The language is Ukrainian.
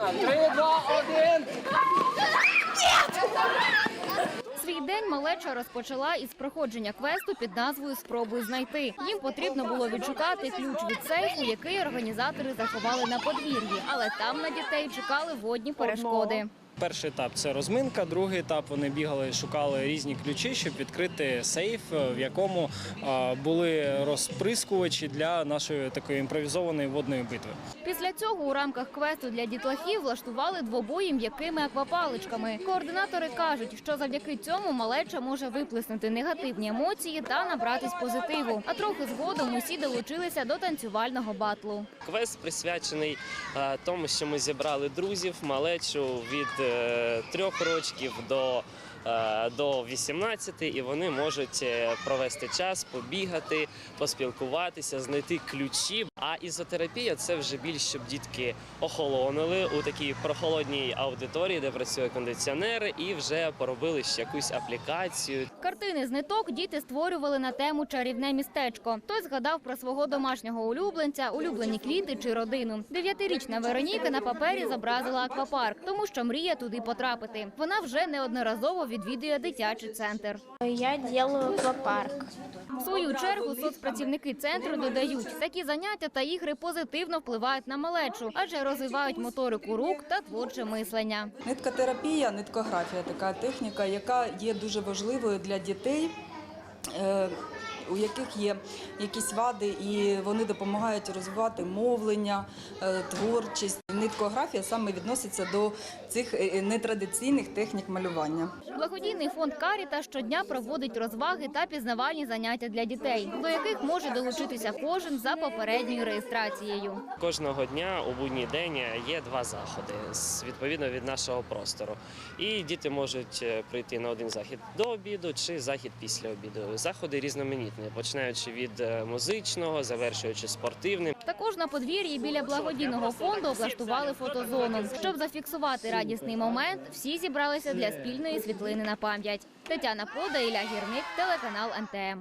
Три, два, один. Свій день малеча розпочала із проходження квесту під назвою Спробуй знайти. Їм потрібно було відшукати ключ від сейфу, який організатори заховали на подвір'ї, але там на дітей чекали водні перешкоди. Перший етап це розминка. Другий етап вони бігали, шукали різні ключі, щоб відкрити сейф, в якому були розприскувачі для нашої такої імпровізованої водної битви. Після цього у рамках квесту для дітлахів влаштували двобої м'якими аквапаличками. Координатори кажуть, що завдяки цьому малеча може виплеснути негативні емоції та набратись позитиву. А трохи згодом усі долучилися до танцювального батлу. Квест присвячений е, тому, що ми зібрали друзів, малечу від е, трьох рочків до, е, до 18, і вони можуть е, провести час, побігати, поспілкуватися, знайти ключі. А ізотерапія це вже більш щоб дітки охолонули у такій прохолодній аудиторії, де працює кондиціонер, і вже поробили ще якусь аплікацію. Картини з ниток діти створювали на тему чарівне містечко. Хтось згадав про свого домашнього улюбленця, улюблені квіти чи родину. Дев'ятирічна Вероніка на папері зобразила аквапарк, тому що мріє туди потрапити. Вона вже неодноразово відвідує дитячий центр. Я делаю аквапарк. В свою чергу соцпрацівники центру додають, такі заняття та ігри позитивно впливають на малечу, адже розвивають моторику рук та творче мислення. Ниткотерапія, ниткографія така техніка, яка є дуже важливою для дітей. е, У яких є якісь вади, і вони допомагають розвивати мовлення, е, творчість. Ниткографія саме відноситься до цих е, нетрадиційних технік малювання. Благодійний фонд Каріта щодня проводить розваги та пізнавальні заняття для дітей, до яких може долучитися кожен за попередньою реєстрацією. Кожного дня у будній день є два заходи відповідно від нашого простору. І діти можуть е, прийти на один захід до обіду чи захід після обіду. Заходи різноманітні, починаючи від е, музичного, завершуючи спортивним. Також на подвір'ї біля благодійного фонду облаштували фотозону. Щоб зафіксувати радісний момент, всі зібралися для спільної світлини на пам'ять. Тетяна Пода, Ілля Гірник, телеканал НТМ.